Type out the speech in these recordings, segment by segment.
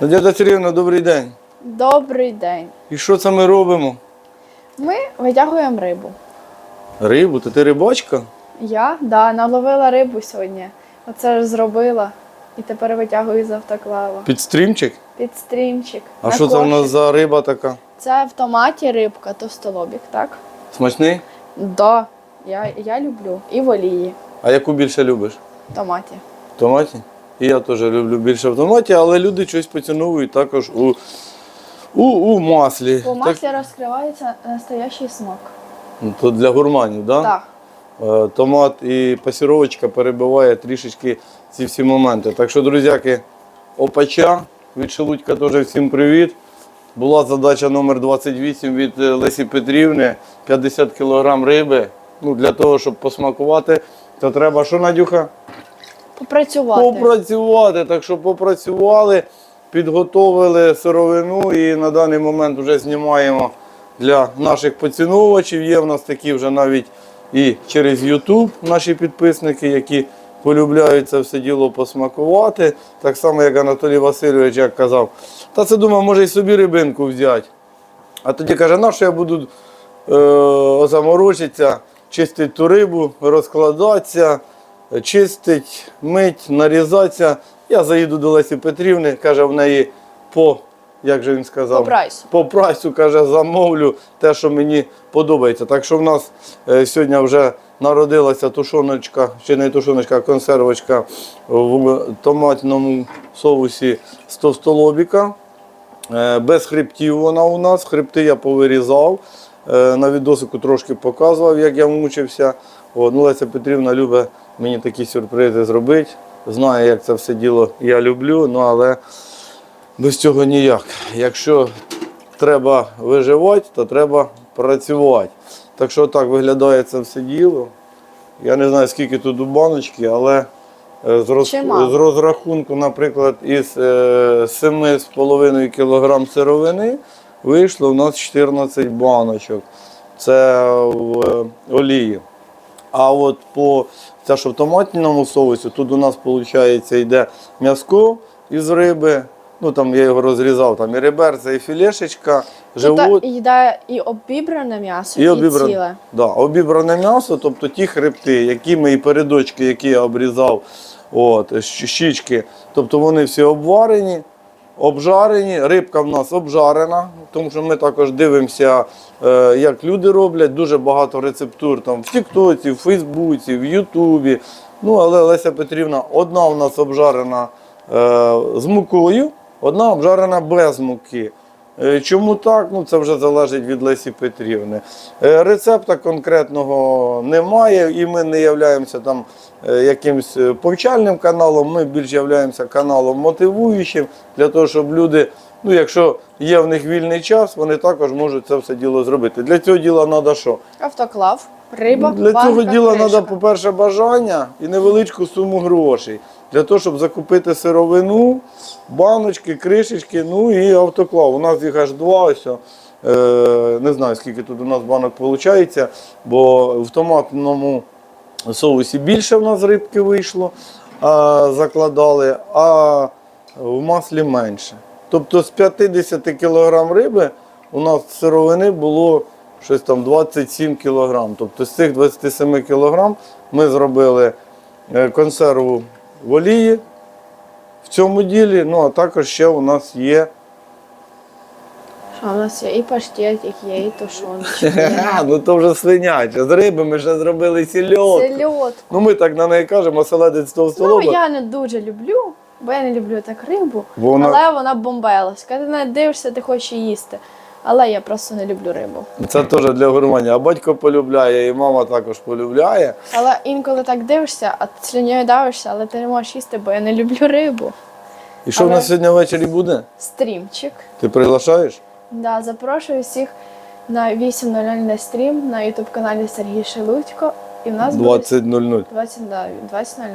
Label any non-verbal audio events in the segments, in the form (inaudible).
Надята Сергіївна, добрий день. Добрий день. І що це ми робимо? Ми витягуємо рибу. Рибу, то ти рибачка? Я да, наловила рибу сьогодні. Оце ж зробила. І тепер витягую з автоклава. Під стрімчик? Під стрімчик. А що це у нас за риба така? Це в томаті рибка, товстолобік, так? Смачний? Да. Я, я люблю. І в олії. А яку більше любиш? В томаті. В томаті? І я теж люблю більше в томаті, але люди щось поціновують також у, у, у маслі. По маслі розкривається настоящий смак. Так, то для гурманів? Да? Так. Е, Томат і пасіровочка перебиває трішечки ці всі моменти. Так що, друзяки, опача від Шелудька теж всім привіт. Була задача номер 28 від е, Лесі Петрівни 50 кг риби. Ну, для того, щоб посмакувати, то треба що, Надюха? Попрацювати. Попрацювати. Так що попрацювали, підготовили сировину і на даний момент вже знімаємо для наших поціновувачів. Є в нас такі вже навіть і через YouTube наші підписники, які полюбляють це все діло посмакувати. Так само, як Анатолій Васильович як казав. Та це думав, може і собі рибинку взяти. А тоді каже, на що я буду е, заморочитися, чистити ту рибу, розкладатися, чистить, мить, нарізатися. Я заїду до Лесі Петрівни, каже, в неї по, як же він сказав, По прайсу. по прайсу, каже, замовлю те, що мені подобається. Так що в нас е, сьогодні вже народилася тушоночка, чи не тушоночка, а консервочка в томатному соусі з товстолобіка. Е, Без хребтів вона у нас. Хребти я повирізав. Е, На відосику трошки показував, як я мучився. От, ну, Леся Петрівна любить мені такі сюрпризи зробити. Знає, як це все діло я люблю, ну але без цього ніяк. Якщо треба виживати, то треба працювати. Так що так виглядає це все діло. Я не знаю, скільки тут у баночки, але е, з, роз... З розрахунку, наприклад, із е, 7,5 кг сировини вийшло у нас 14 баночок. Це в е, олії. А от по це, що в томатному соусі, тут у нас виходить йде м'яско із риби. Ну там я його розрізав, там і реберця, і філешечка, живот. Тут йде і обібране м'ясо, і, І обібране, ціле. да, обібране м'ясо, тобто ті хребти, які ми і передочки, які я обрізав, от, щічки, тобто вони всі обварені, обжарені. Рибка в нас обжарена, тому що ми також дивимося, е, як люди роблять. Дуже багато рецептур там в Тіктоці, в Фейсбуці, в Ютубі. Ну, але Леся Петрівна, одна у нас обжарена е, з мукою, одна обжарена без муки. Е, Чому так? Ну це вже залежить від Лесі Петрівни. Е, Рецепта конкретного немає, і ми не являємося там е, якимсь повчальним каналом. Ми більш являємося каналом мотивуючим для того, щоб люди, ну якщо є в них вільний час, вони також можуть це все діло зробити. Для цього діла треба що? Автоклав, риба, Для банка, цього діла треба, по-перше, бажання і невеличку суму грошей. Для того, щоб закупити сировину, баночки, кришечки, ну і автоклав. У нас їх аж два. Ось, е, не знаю, скільки тут у нас банок виходить, бо в томатному соусі більше в нас рибки вийшло, а, закладали, а в маслі менше. Тобто з 50 кг риби у нас сировини було щось там 27 кг. Тобто з цих 27 кг ми зробили е, консерву в олії в цьому ділі. Ну а також ще у нас є. Що у нас є і паштетик, є, і тушоночки. (laughs) ну то вже свиняче. З риби ми ще зробили сільотку. Сельодку. Ну ми так на неї кажемо, оселедець Ну, я не дуже люблю, бо я не люблю так рибу, вона- але вона бомбелась. Коли ти неї дивишся, ти хочеш їсти. Але я просто не люблю рибу. Це теж для гурмання. А батько полюбляє, і мама також полюбляє. Але інколи так дивишся, а слюнєю давишся, але ти не можеш їсти, бо я не люблю рибу. І що в нас сьогодні ввечері буде? Стрімчик. Ти приглашаєш? Да, запрошую всіх на 8.00 на стрім на ютуб каналі Сергій Шелудько. І в нас буде 20.00. 20, да, 20.00.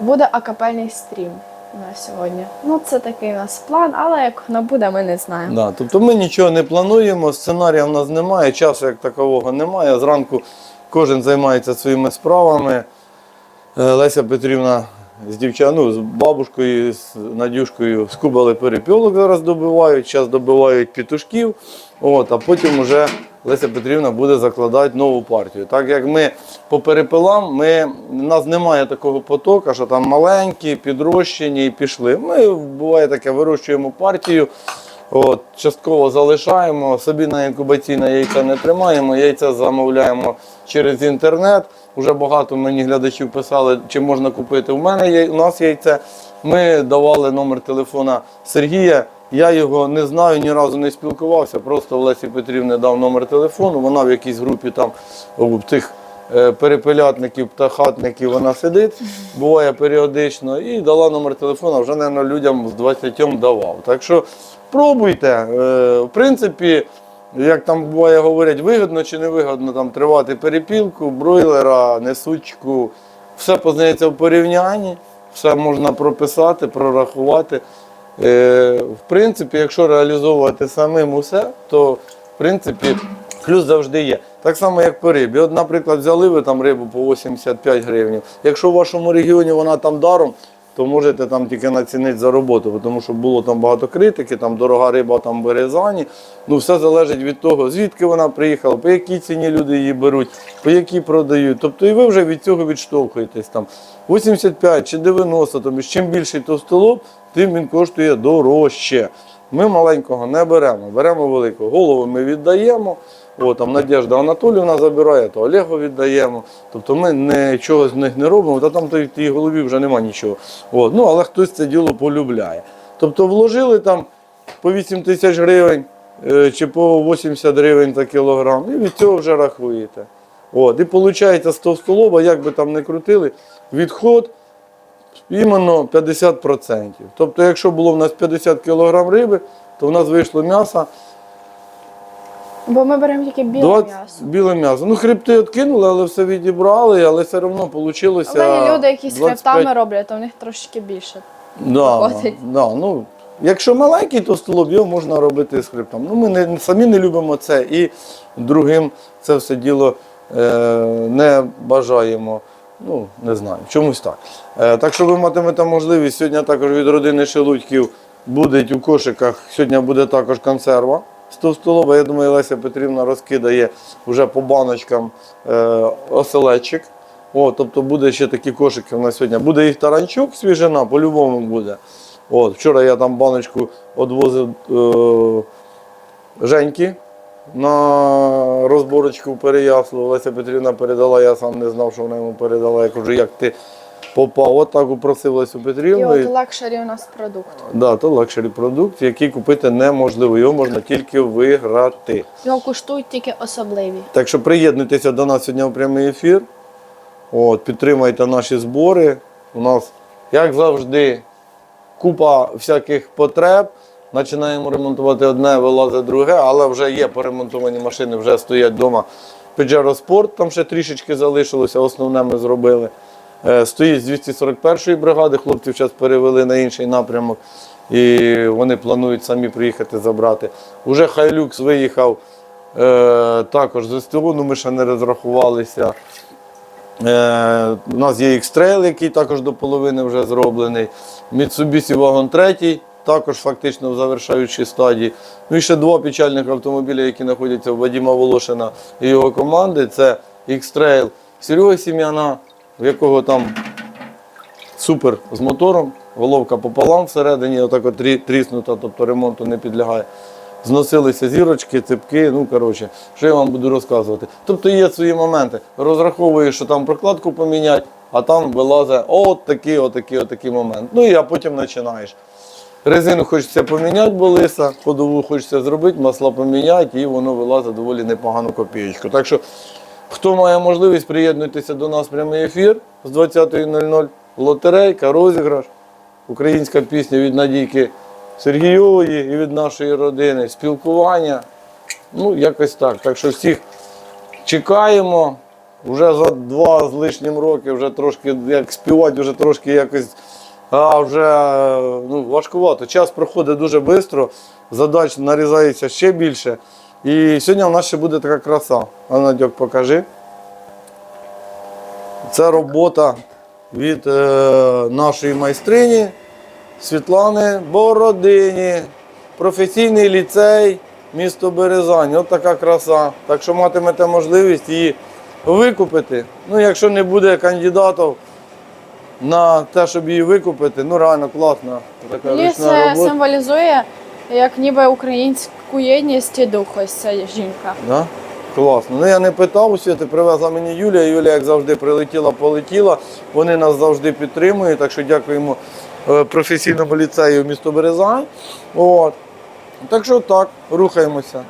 Буде акапельний стрім у нас сьогодні. Ну, це такий у нас план, але як воно буде, ми не знаємо. Да, тобто ми нічого не плануємо, сценарія в нас немає, часу як такового немає. Зранку кожен займається своїми справами. Е, Леся Петрівна з дівча, ну, з бабушкою, з Надюшкою скубали перепілок, зараз добивають, зараз добивають петушків, от, а потім вже Леся Петрівна буде закладати нову партію. Так як ми по перепилам, ми, у нас немає такого потоку, що там маленькі, підрощені і пішли. Ми буває таке, вирощуємо партію. От, частково залишаємо, собі на інкубаційне яйця не тримаємо, яйця замовляємо через інтернет. Уже багато мені глядачів писали, чи можна купити. У мене є, у нас яйце. Ми давали номер телефона Сергія. Я його не знаю, ні разу не спілкувався. Просто Олесі Петрівні дав номер телефону. Вона в якійсь групі там у тих е, перепелятників, птахатників вона сидить, буває періодично, і дала номер телефона, вже, мабуть, людям з 20 давав. Так що пробуйте. Е, В принципі, як там буває говорять, вигідно чи не вигідно там тривати перепілку, бройлера, несучку. Все познається в порівнянні, все можна прописати, прорахувати. Е, в принципі, якщо реалізовувати самим усе, то в принципі плюс завжди є. Так само, як по рибі. От, наприклад, взяли ви там рибу по 85 гривень. Якщо в вашому регіоні вона там даром, то можете там тільки націнити за роботу, тому що було там багато критики, там дорога риба там в Березані. Ну все залежить від того, звідки вона приїхала, по якій ціні люди її беруть, по якій продають. Тобто і ви вже від цього відштовхуєтесь там 85 чи 90, тобто чим більший товстолоб, тим він коштує дорожче. Ми маленького не беремо, беремо великого. Голову ми віддаємо. О, там Надежда Анатоліївна забирає, то Олегу віддаємо. Тобто ми нічого з них не робимо, та там в тій голові вже нема нічого. От. Ну, але хтось це діло полюбляє. Тобто вложили там по 8 тисяч гривень е, чи по 80 гривень за кілограм, і від цього вже рахуєте. От. І виходить з товстолоба, як би там не крутили, відход іменно 50%. Тобто, якщо було в нас 50 кг риби, то в нас вийшло м'ясо Бо ми беремо тільки біле 20 м'ясо. біле м'ясо. Ну, хребти відкинули, але все відібрали, але все одно вийшло. Але є люди, які з хребтами роблять, то в них трошки більше. Да, виходить. да, ну, якщо маленький, то столоб його можна робити з хребтом. Ну, ми не, самі не любимо це і другим це все діло е, не бажаємо. Ну, не знаю, чомусь так. Е, так що ви матимете можливість, сьогодні також від родини Шелудьків буде у кошиках, сьогодні буде також консерва з товстолоба. Я думаю, Леся Петрівна розкидає вже по баночкам е, оселедчик. О, тобто буде ще такі кошики в нас сьогодні. Буде і таранчук свіжина, по-любому буде. От, вчора я там баночку відвозив е, Женьки на розборочку в Переяслав. Леся Петрівна передала, я сам не знав, що вона йому передала. Я кажу, як ти попав. От так упросив Лесю І от лакшері у нас продукт. Да, то лакшері продукт, який купити неможливо. Його можна тільки виграти. Його куштують тільки особливі. Так що приєднуйтеся до нас сьогодні в прямий ефір. От, підтримайте наші збори. У нас, як завжди, купа всяких потреб. Починаємо ремонтувати одне, вилазить друге, але вже є поремонтовані машини, вже стоять вдома. Pajero Sport, там ще трішечки залишилося, основне ми зробили. Е, Стоїть з 241-ї бригади, хлопців зараз перевели на інший напрямок і вони планують самі приїхати забрати. Уже Хайлюкс виїхав е, також з СТО, ну ми ще не розрахувалися. Е, у нас є X-Trail, який також до половини вже зроблений. Mitsubishi Wagon 3, також фактично в завершаючій стадії. Ну і ще два печальних автомобіля, які знаходяться у Вадима Волошина і його команди. Це X-Trail Серега Сім'яна, в якого там супер з мотором, головка пополам всередині, отак от тріснута, тобто ремонту не підлягає. Зносилися зірочки, ципки, ну коротше, що я вам буду розказувати. Тобто є свої моменти. Розраховуєш, що там прокладку поміняти, а там вилазить от такий, от такий, от такий момент. Ну і а потім починаєш. Резину хочеться поміняти, бо лиса, ходову хочеться зробити, масла поміняти, і воно вилазить доволі непогану копієчку. Так що, хто має можливість, приєднуйтеся до нас в прямий ефір з 20.00. Лотерейка, розіграш, українська пісня від Надійки Сергійової і від нашої родини, спілкування. Ну, якось так. Так що всіх чекаємо. Вже за два з лишнім роки, вже трошки як співати, вже трошки якось а вже ну, важкувато. Час проходить дуже швидко, задач нарізається ще більше. І сьогодні у нас ще буде така краса. А Надьок, покажи. Це робота від е, нашої майстрині Світлани Бородині. Професійний ліцей, місто Березань. От така краса. Так що матимете можливість її викупити. Ну, якщо не буде кандидатів на те, щоб її викупити, ну реально класна. Така ручна це робота. символізує як ніби українську єдність і дух ця жінка. Да? Класно. Ну я не питав у світи, привезла мені Юлія. Юлія, як завжди, прилетіла, полетіла. Вони нас завжди підтримують, так що дякуємо е, професійному ліцею місто Березань. От. Так що так, рухаємося.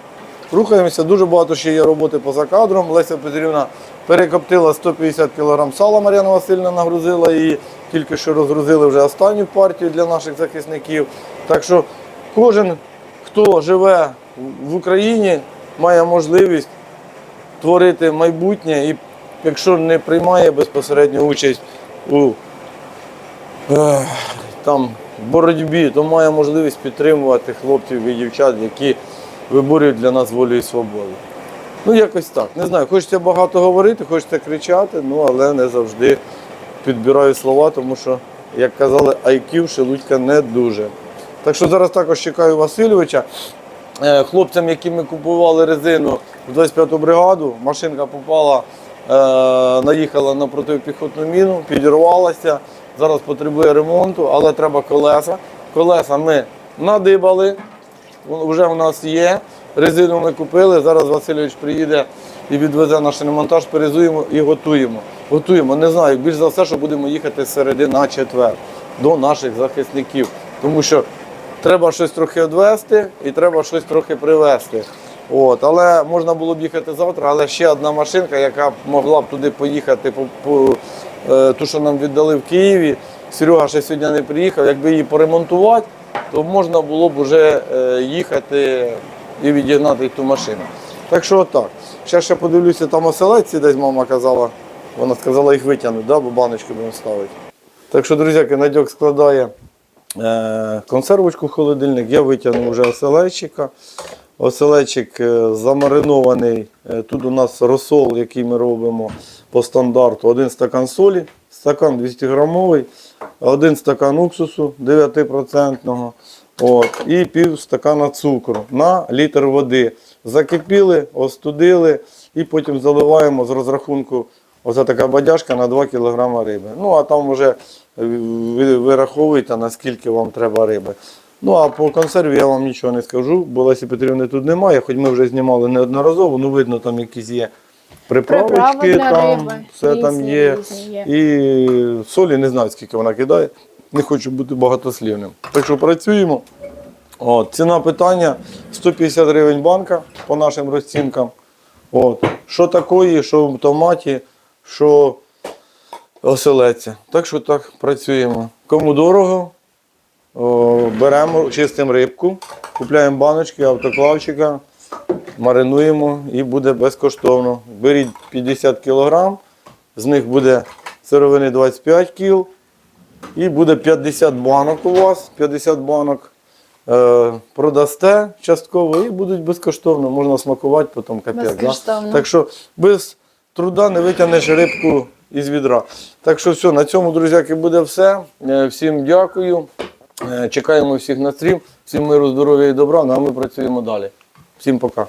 Рухаємося, дуже багато ще є роботи поза кадром. Леся Петрівна перекоптила 150 кг сала, Мар'яна Васильівна нагрузила її. Тільки що розгрузили вже останню партію для наших захисників. Так що кожен, хто живе в Україні, має можливість творити майбутнє і якщо не приймає безпосередньо участь у е, там, боротьбі, то має можливість підтримувати хлопців і дівчат, які виборюють для нас волю і свободу. Ну, якось так. Не знаю, хочеться багато говорити, хочеться кричати, ну але не завжди підбираю слова, тому що, як казали, IQ Шелудька не дуже. Так що зараз також чекаю Васильовича. Е, Хлопцям, які ми купували резину в 25-ту бригаду, машинка попала, е, наїхала на протипіхотну міну, підірвалася. Зараз потребує ремонту, але треба колеса. Колеса ми надибали, вже в нас є. Резину ми купили. Зараз Васильович приїде і відвезе наш ремонтаж, перезуємо і готуємо. Готуємо. Не знаю, більш за все, що будемо їхати з середи на четвер до наших захисників. Тому що треба щось трохи відвезти і треба щось трохи привезти. От, але можна було б їхати завтра, але ще одна машинка, яка б могла б туди поїхати, по, по е, ту, що нам віддали в Києві. Серега ще сьогодні не приїхав. Якби її поремонтувати, то можна було б вже е, їхати і відігнати ту машину. Так що отак. Ще ще подивлюся, там оселедці десь мама казала. Вона сказала їх витягнути, да, бо баночки будемо ставити. Так що, друзяки, Надьок складає консервочку в холодильник. Я витягнув вже оселедчика. Оселедчик е, замаринований. Е, Тут у нас розсол, який ми робимо по стандарту. Один стакан солі, стакан 200 грамовий, один стакан уксусу 9%. От, і пів стакана цукру на літр води. Закипіли, остудили і потім заливаємо з розрахунку. Оце така бадяжка на 2 кг риби. Ну, а там вже ви вираховуєте, наскільки вам треба риби. Ну, а по консерві я вам нічого не скажу, бо Лесі Петрівни тут немає, хоч ми вже знімали неодноразово, ну видно, там якісь є приправочки, для там, риби. все там є. різні є. І солі не знаю, скільки вона кидає. Не хочу бути багатослівним. Так що працюємо. От, ціна питання 150 гривень банка по нашим розцінкам. От. Що такої, що в томаті, що оселедця. Так що так працюємо. Кому дорого, о, беремо, чистимо рибку, купляємо баночки, автоклавчика, маринуємо і буде безкоштовно. Беріть 50 кг, з них буде сировини 25 кг. І буде 50 банок у вас, 50 банок е, продасте частково і будуть безкоштовно. Можна смакувати потім капець. Да? Так що без труда не витягнеш рибку із відра. Так що все, на цьому, друзяки, буде все. Е, Всім дякую. Е, Чекаємо всіх на стрім. Всім миру, здоров'я і добра. Ну а ми працюємо далі. Всім пока.